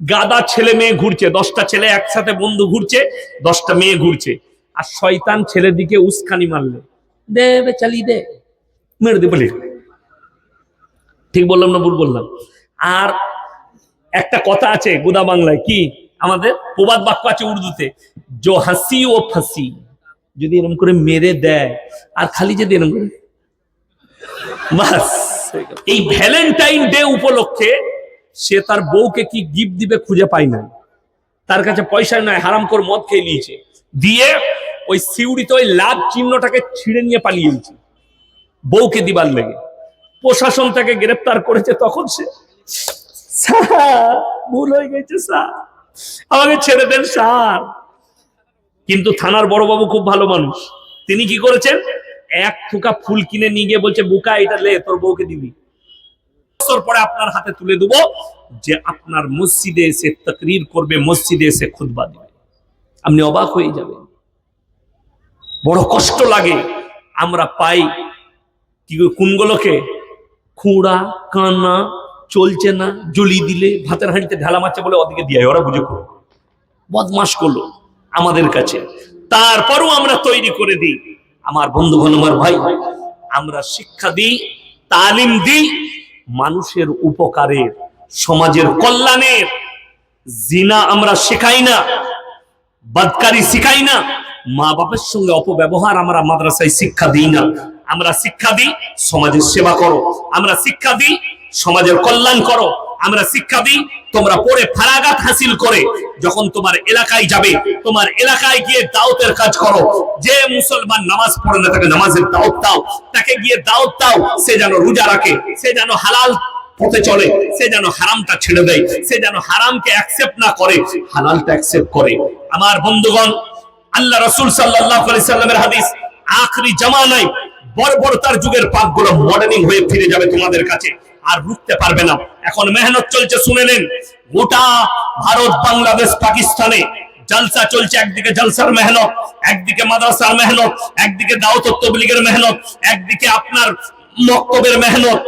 গাদা ছেলে মেয়ে ঘুরছে, দশটা ছেলে একসাথে বন্ধু ঘুরছে, দশটা মেয়ে ঘুরছে। আর শয়তান ছেলের দিকে উস্কানি মারলে। দে বে, চালিয়ে দে, মেরে দে ঠিক বললাম না ভুল বললাম? আর একটা কথা আছে গোদা বাংলায়, কি? আমাদের প্রবাদ বাক্য আছে উর্দুতে, জো হাসি ও ফাঁসি, যদি এরকম করে মেরে দেয়, আর খালি যদি এরকম করে বাস। এই ভ্যালেন্টাইন ডে উপলক্ষে সে তার বউকে কি গিফট দিবে খুঁজে পায় না তার কাছে পয়সা নয় হারাম করে মদ খেয়ে নিয়েছে। দিয়ে ওই সিউড়িতে ওই লাভ চিহ্নটাকে ছিঁড়ে নিয়ে পালিয়েছে বউকে দিবার লেগে। প্রশাসন তাকে গ্রেপ্তার করেছে তখন সে। ভুল হয়ে গেছে, স্যার। আমাকে ছেড়ে দেন, স্যার। কিন্তু থানার বড়বাবু খুব ভালো মানুষ। তিনি কি করেছেন? এক থুকা ফুল কিনে নিয়ে গিয়ে বলছে, বুকা, এটা লে, তোর বউকে দিবি। বছর পরে আপনার হাতে তুলে দেব যে আপনার মসজিদে এসে তকরির করবে, মসজিদে এসে খুতবা দিবে। আপনি অবাক হয়ে যাবেন। বড় কষ্ট লাগে। আমরা পাই কি কোনগুলোকে? খুঁড়া, কানা, চলছে না জলি দিলে, ভাতের হাঁড়িতে ঢালা মারছে বলে ওদিকে দিয়ে ওরা বুঝে করো বদমাস করল আমাদের কাছে। তারপরও আমরা তৈরি করে দিই। আমার বন্ধু আমার ভাই, আমরা শিক্ষা দিই, তালিম দিই মানুষের উপকারের সমাজের কল্যাণের জিনা আমরা শেখাই না, বাদকারি শিখাই না মা বাপের সঙ্গে অপব্যবহার আমরা মাদ্রাসায় শিক্ষা দিই না। আমরা শিক্ষা দিই, সমাজের সেবা করো। আমরা শিক্ষা দিই, সমাজের কল্যাণ করো। আমরা শিক্ষা দিই তোমরা পড়ে ফারাগাত হাসিল করে, যখন তোমার এলাকায় যাবে, তোমার এলাকায় গিয়ে দাওতের কাজ করো। যে মুসলমান নামাজ পড়ে না, তাকে নামাজের দাওয়াত দাও। তাকে গিয়ে দাওয়াত দাও, সে যেন রোজা রাখে, সে যেন হালাল পথে চলে, সে যেন হারামটা ছেড়ে দেয়, সে যেন হারামকে অ্যাকসেপ্ট না করে, হালালটা অ্যাকসেপ্ট করে। আমার বন্ধুগণ, আল্লাহ রসুল সাল্লাহ সাল্লামের হাদিস আখরি জামানায় বর্বরতার যুগের পাকগুলো মডেলিং হয়ে ফিরে যাবে তোমাদের কাছে। আর রুখতে পারবে না। এখন মেহনত চলছে, শুনে নেন। গোটা ভারত, বাংলাদেশ, পাকিস্তানে জলসা চলছে, একদিকে জলসার মেহনত, একদিকে মাদ্রাসার মেহনত, একদিকে দাওয়াত তবলিগের মেহনত, একদিকে আপনার মক্তবের মেহনত।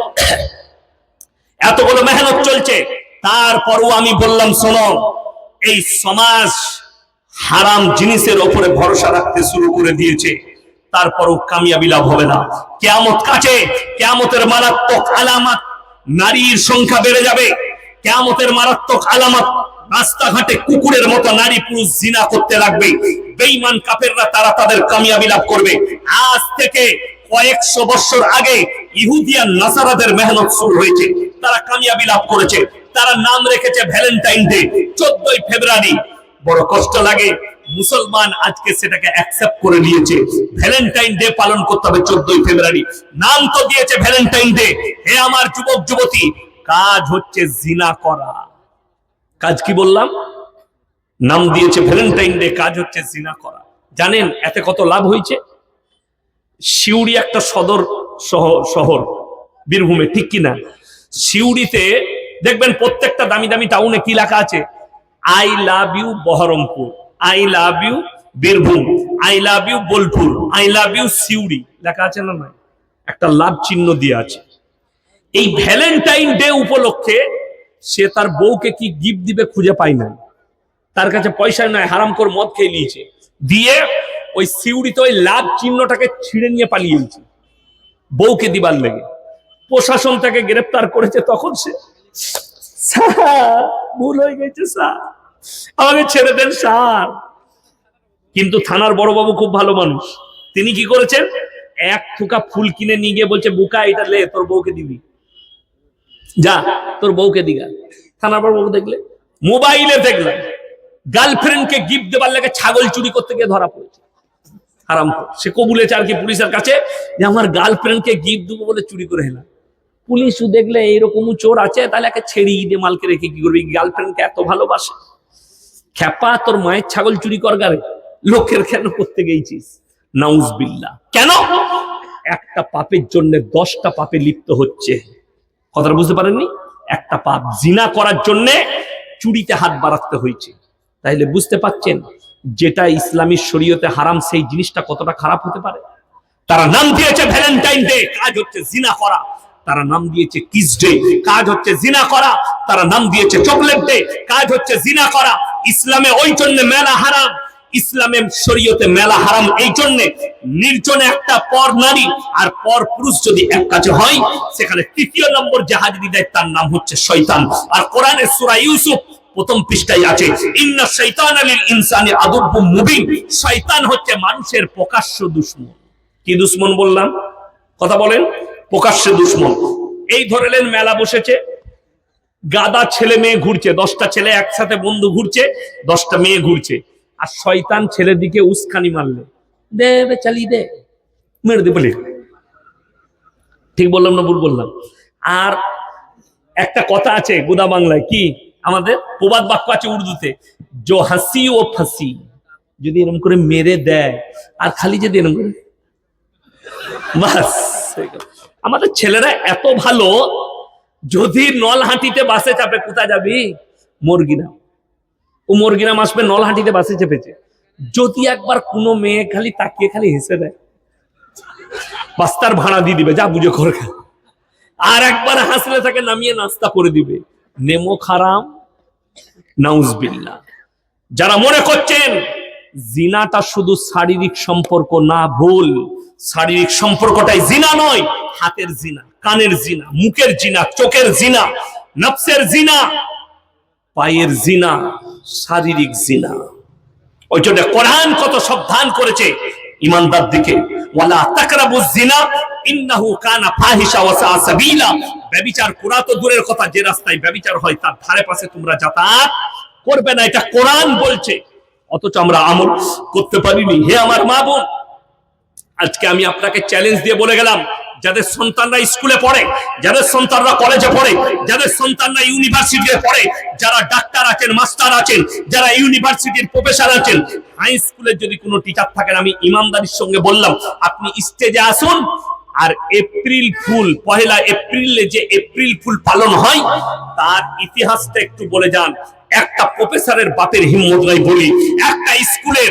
এতগুলো মেহনত চলছে। তারপরও আমি বললাম, শোনো, এই সমাজ হারাম জিনিসের ওপরে ভরসা রাখতে শুরু করে দিয়েছে। তারপরও কামিয়াবি লাভ হবে না। কেয়ামত কাছে, কেয়ামতের মারাত্মক আলামত নারীর সংখ্যা বেড়ে যাবে। কেয়ামতের মারাত্মক আলামত রাস্তাঘাটে কুকুরের মতো নারী পুরুষ জিনা করতে লাগবে। বেঈমান কাফেররা তারা তাদের কামিয়াবি লাভ করবে। আজ থেকে কয়েকশো বছর আগে ইহুদিয়ান নাসারাদের মেহনত শুরু হয়েছে। তারা কামিয়াবি লাভ করেছে। তারা নাম রেখেছে ভ্যালেন্টাইন ডে, চোদ্দই ফেব্রুয়ারি। বড় কষ্ট লাগে। মুসলমান আজকে সেটাকে অ্যাকসেপ্ট করে নিয়েছে। ভ্যালেন্টাইন ডে পালন করতে হবে চোদ্দই ফেব্রুয়ারি। নাম তো দিয়েছে ভ্যালেন্টাইন ডে হে আমার যুবক, যুবতী, কাজ হচ্ছে জিনা করা। কাজ কি বললাম? নাম দিয়েছে ভ্যালেন্টাইন ডে কাজ হচ্ছে জিনা করা। জানেন এতে কত লাভ হয়েছে? সিউড়ি একটা সদর শহর, বীরভূমে, ঠিক কিনা? সিউড়িতে দেখবেন প্রত্যেকটা দামি দামি টাউনে কি লেখা আছে? I love you Baharampur, I love you Birbhum, I love you Bolpur, I love you Suri. লেখা আছে না নয় একটা লাভ চিহ্ন দিয়ে আছে। এই ভ্যালেন্টাইন ডে উপলক্ষে সে তার বউকে কি গিফট দিবে খুঁজে পায় না তার কাছে পয়সা নয় হারাম করে মদ খেয়ে নিয়েছে। দিয়ে ওই সিউড়িতে ওই লাভ চিহ্নটাকে ছিঁড়ে নিয়ে পালিয়েছে বউকে দিবার লেগে। প্রশাসন তাকে গ্রেপ্তার করেছে তখন সে। স্যার, ভুল হয়ে গেছে, স্যার। আমাকে ছেড়ে দেন, স্যার। কিন্তু থানার বড়বাবু খুব ভালো মানুষ। তিনি কি করেছেন? এক থুকা ফুল কিনে নিয়ে গিয়ে বলছে, বুকা, এটা লে, তোর বউকে দিবি। যা, তোর বউকে দিগা। থানার বড়বাবু দেখলে, মোবাইলে দেখলাম গার্লফ্রেন্ডকে গিফট দেবার লাগে ছাগল চুরি করতে গিয়ে ধরা পড়েছে। হারাম সে কবুলেছে আর কি পুলিশের কাছে, যে আমার গার্লফ্রেন্ডকে গিফট দেবো বলে চুরি করে এলাম। পুলিশও দেখলে এইরকম চোর আছে, তাহলে একে ছেড়িয়ে দিয়ে মালকে রেখে কি করবি? গার্লফ্রেন্ডকে এত ভালোবাসে? খ্যাপা তোর মায়ের ছাগল চুরি কর গারে লোকের কেন করতে গেছিস? নাউজ বিল্লা কেন? একটা পাপের জন্য দশটা পাপে লিপ্ত হচ্ছে। কথাটা বুঝতে পারেননি? একটা পাপ জিনা করার জন্য চুরিতে হাত বাড়াতে হয়েছে। তাইলে বুঝতে পাচ্ছেন যেটা ইসলামী শরীয়তে হারাম, সেই জিনিসটা কতটা খারাপ হতে পারে? তারা নাম দিয়েছে ভ্যালেন্টাইন ডে কাজ হচ্ছে জিনা করা। তারা নাম দিয়েছে কিস ডে কাজ হচ্ছে জিনা করা, তারা নাম দিয়েছে চকলেট ডে কাজ হচ্ছে জিনা করা। ইসলামে ওই জন্য মেলা হারাম। ইসলামের শরীয়তে মেলা হারাম। এই জন্য নির্জনে একটা পর নারী আর পর পুরুষ যদি এক কাছে হয়, সেখানে তৃতীয় নম্বর দেয়, তার নাম হচ্ছে শয়তান। আর কোরআনের সূরা ইউসুফ প্রথম পৃষ্ঠায় আছে, ইন্না শৈতান আলিল ইনসানি আদুব্বুম মুবিন। শয়তান হচ্ছে মানুষের প্রকাশ্য দুশ্মন। কি দুশ্মন বললাম? কথা বলেন। প্রকাশ্য দুশ্মন। এই ধরনের মেলা বসেছে। গাদা ছেলে মেয়ে ঘুরছে, দশটা ছেলে একসাথে বন্ধু ঘুরছে, দশটা মেয়ে ঘুরছে। আর শয়তান ছেলের দিকে উস্কানি মারলে। দে বে, চালিয়ে দে। মেরে দে বলে। ঠিক বললাম না, ভুল বললাম। আর একটা কথা আছে গোদা বাংলায়, কি? আমাদের প্রবাদ বাক্য আছে উর্দুতে, জো হাসি ও ফাঁসি। যদি এরকম করে মেরে দেয়, আর খালি যদি এরকম করে বাস আমাদের ছেলেরা এত ভালো, যদি নলহাটিতে বাসে চাপে কোথা যাবি? মুরগিরাম ও মুরগিরাম আসবে নলহাটিতে বাসে চেপেছে। যদি একবার কোনো মেয়ে খালি তাকিয়ে খালি হেসে দেয় বাস্তার ভাড়া দিয়ে দিবে, যা বুঝে করে। আর একবার হাসলে তাকে নামিয়ে নাস্তা করে দিবে। নেমো খারাম নাউজবিল্লা যারা মনে করছেন, জিনাটা শুধু শারীরিক সম্পর্ক না ভুল, শারীরিক সম্পর্কটাই জিনা নয় হাতের জিনা, কানের জিনা, মুখের জিনা, চোখের জিনা, নফসের জিনা, পায়ের জিনা, শারীরিক জিনা। ওই জন্য কোরআন কত সাবধান করেছে ইমানদার দিকে। ওয়ালা তাকরাবু জিনা, ইন্নাহু কানা ফাহিশা ওয়া সাআ সাবিলা। ব্যভিচার করা তো দূরের কথা, যে রাস্তায় ব্যভিচার হয় তার ধারে পাশে তোমরা যাতায়াত করবে না, এটা কোরআন বলছে। অথচ আমরা আমল করতে পারিনি। হে আমার মা বোন, আজকে আমি আপনাকে চ্যালেঞ্জ দিয়ে বলে গেলাম যাদের সন্তানরা স্কুলে পড়ে, যাদের সন্তানরা কলেজে পড়ে, যাদের সন্তানরা ইউনিভার্সিটিতে পড়ে, যারা ডাক্তার আছেন মাস্টার আছেন, যারা ইউনিভার্সিটির প্রফেসর আছেন হাই স্কুলের যদি কোনো টিচার থাকেন, আমি ইমানদারির সঙ্গে বললাম, আপনি স্টেজে আসুন আর এপ্রিল ফুল, পহেলা এপ্রিলে যে এপ্রিল ফুল পালন হয়, তার ইতিহাসটা একটু বলে যান। একটা প্রফেসরের বাপের হিম্মত নাই বলি, একটা স্কুলের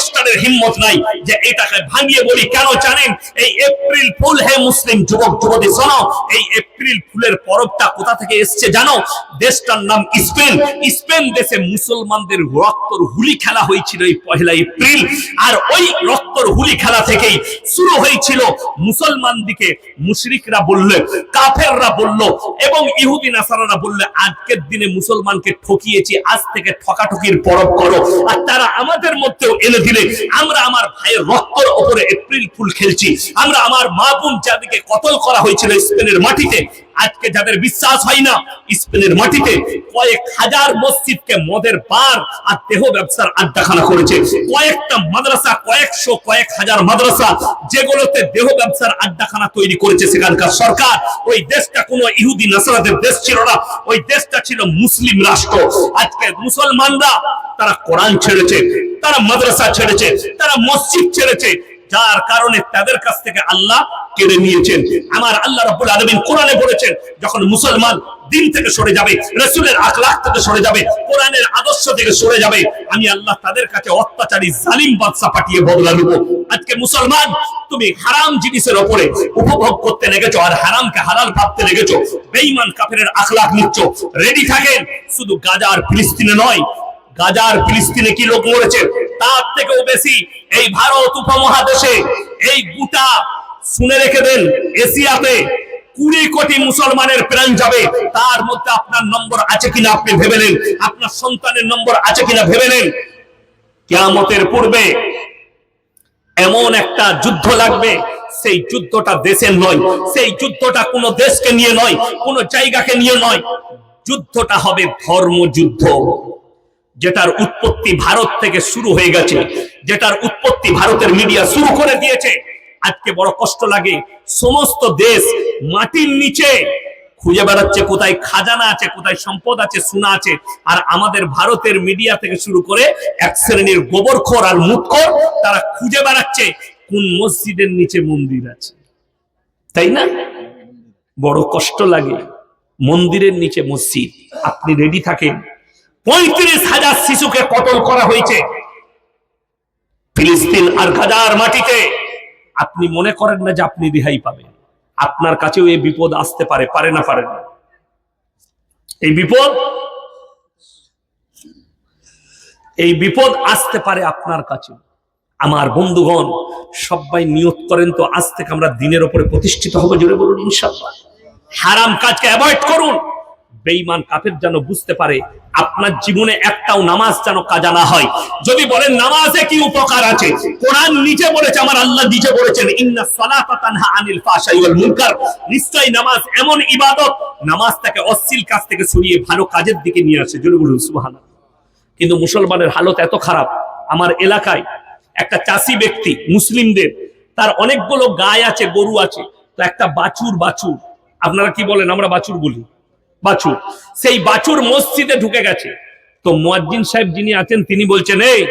হেডমাস্টারের হিম্মত নাই যে এটাকে ভাঙিয়ে বলি। কেন জানেন? এই এপ্রিল ফুল, হে মুসলিম যুবক, যুবতী, শোনো, এই এপ্রিল ফুলের পরবটা কোথা থেকে এসছে জানো? দেশটার নাম স্পেন। স্পেন দেশে মুসলমানদের রক্তর হুলি খেলা হয়েছিল এই পহেলা এপ্রিল। আর ওই রক্তর হুলি খেলা থেকেই শুরু হয়েছিল মুসলমান দিকে মুশরিকরা বললে, কাফেররা বলল, এবং ইহুদি, নাসারারা বললে, আজকের দিনে মুসলমানকে ঠকিয়েছি, আজ থেকে ঠকাঠকির পরব করো। আর তারা আমাদের মধ্যেও এনে দিলে আমরা আমার ভাইয়ের রক্তর ওপরে এপ্রিল ফুল খেলছি। আমরা আমার মা বোন যাদেরকে কতল করা হয়েছিল স্পেনের মাটিতে আজকে যাদের বিশ্বাস হয় না, স্পেনের মাটিতে কয়েক হাজার মসজিদকে মদের বার আর দেহ ব্যবসার আড্ডাখানা করেছে। কয়েকটা মাদ্রাসা, কয়েকশো, কয়েক হাজার মাদ্রাসা যেগুলোতে দেহ ব্যবসার আড্ডাখানা তৈরি করেছে সেখানকার সরকার। ওই দেশটা কোনো ইহুদি, নাসারাদের দেশ ছিল না। ওই দেশটা ছিল মুসলিম রাষ্ট্র। আজকে মুসলমানরা তারা কোরআন ছেড়েছে, তারা মাদ্রাসা ছেড়েছে, তারা মসজিদ ছেড়েছে যার কারণে তাদের কাছ থেকে আল্লাহ কেড়ে নিয়েছেন। আমার আল্লাহ রাব্বুল আলামিন কোরআনে বলেছেন, যখন মুসলমান দিন থেকে সরে যাবে, রাসূলের আখলাক থেকে সরে যাবে, কোরআনের আদর্শ থেকে সরে যাবে, আমি আল্লাহ তাদের কাছে অত্যাচারী, জালিম বাদশা পাঠিয়ে বদলা নেব। আজকে মুসলমান, তুমি হারাম জিনিসের উপরে উপভোগ করতে লেগেছো আর হারামকে হালাল ভাবতে লেগেছো। বেঈমান কাফেরের আখলাক নিচ্ছ। রেডি থাকেন? শুধু গাজা আর ফিলিস্তিনে নয় গাজার ফিলিস্তিনে কি লোক মরেছে? তার থেকেও বেশি এই ভারত উপমহাদেশে এই গোটা শুনে রেখে দেন এশিয়াতে কুড়ি কোটি মুসলমানের প্রাণ যাবে। তার মধ্যে আপনার নম্বর আছে কিনা আপনি ভেবে নেন। আপনার সন্তানের নম্বর আছে কিনা ভেবে নেন। কেয়ামতের পূর্বে এমন একটা যুদ্ধ লাগবে, সেই যুদ্ধটা দেশের নয়, সেই যুদ্ধটা কোনো দেশকে নিয়ে নয়, কোনো জায়গাকে নিয়ে নয়। যুদ্ধটা হবে ধর্মযুদ্ধ। যেটার উৎপত্তি ভারত থেকে শুরু হয়ে গেছে, যেটার উৎপত্তি ভারতের মিডিয়া শুরু করে দিয়েছে। আজকে বড় কষ্ট লাগে, সমস্ত দেশ মাটির নিচে খুঁজে বেড়াচ্ছে কোথায় খাজানা আছে, কোথায় সম্পদ আছে, সোনা আছে। আর আমাদের ভারতের মিডিয়া থেকে শুরু করে এক শ্রেণির গোবরখোর আর মুটখোর তারা খুঁজে বেড়াচ্ছে কোন মসজিদের নিচে মন্দির আছে। তাই না? বড় কষ্ট লাগে। মন্দিরের নিচে মসজিদ। আপনি রেডি থাকেন? পঁয়ত্রিশ হাজার শিশুকে কতল করা হয়েছে। ফিলিস্তিন আর গাজার মাটিতে। আপনি মনে করেন না যে আপনি রেহাই পাবেন। আপনার কাছেও এই বিপদ আসতে পারে পারে না পারে না। এই বিপদ এই বিপদ আসতে পারে আপনার কাছে আমার বন্ধুগণ, সবাই নিয়ত করেন তো, আজ থেকে আমরা দিনের ওপরে প্রতিষ্ঠিত হব, জোরে বলুন ইনশাল্লাহ হারাম কাজকে অ্যাভয়েড করুন। বেঈমান কাফের যেন বুঝতে পারে, আপনার জীবনে একটাও নামাজ যেন কাজা না হয়। যদি বলেন, নামাজে কি উপকার আছে? কোরআন নিচে বলেছে, আমার আল্লাহ নিচে বলেছেন, ইন্না সালাতা তানহা আনিল ফাহশাই ওয়াল মুনকার। নিশ্চয় নামাজ এমন ইবাদত নামাজটাকে অশ্লীল কাজ থেকে সরিয়ে ভালো কাজের দিকে নিয়ে আসে। জোরে বলুন, সুবহানাল্লাহ। কিন্তু মুসলমানের হালত এত খারাপ, আমার এলাকায় একটা চাষি ব্যক্তি, মুসলিমদের, তার অনেকগুলো গায় আছে, গরু আছে, তো একটা বাছুর বাছুর। আপনারা কি বলেন? আমরা বাছুর বলি। বাছুর। সেই বাছুর মসজিদে ঢুকে গেছে। তো মুয়াজ্জিন সাহেব যিনি আছেন, তিনি বলছেন, এই,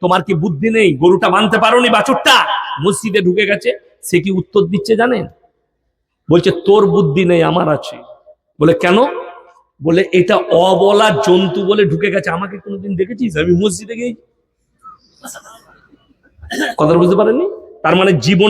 তোমার কি বুদ্ধি নেই? গরুটা মানতে পারোনি বাছুরটা? মসজিদে ঢুকে গেছে। সে কি উত্তর দিচ্ছে জানেন? বলছে, তোর বুদ্ধি নেই, আমার আছে। বলে, কেন? বলে, এটা অবলা জন্তু বলে ঢুকে গেছে। আমাকে কোনোদিন দেখেছিস? আমি মসজিদে গিয়ে কথা বুঝতে পারেননি? তার মানে জীবনে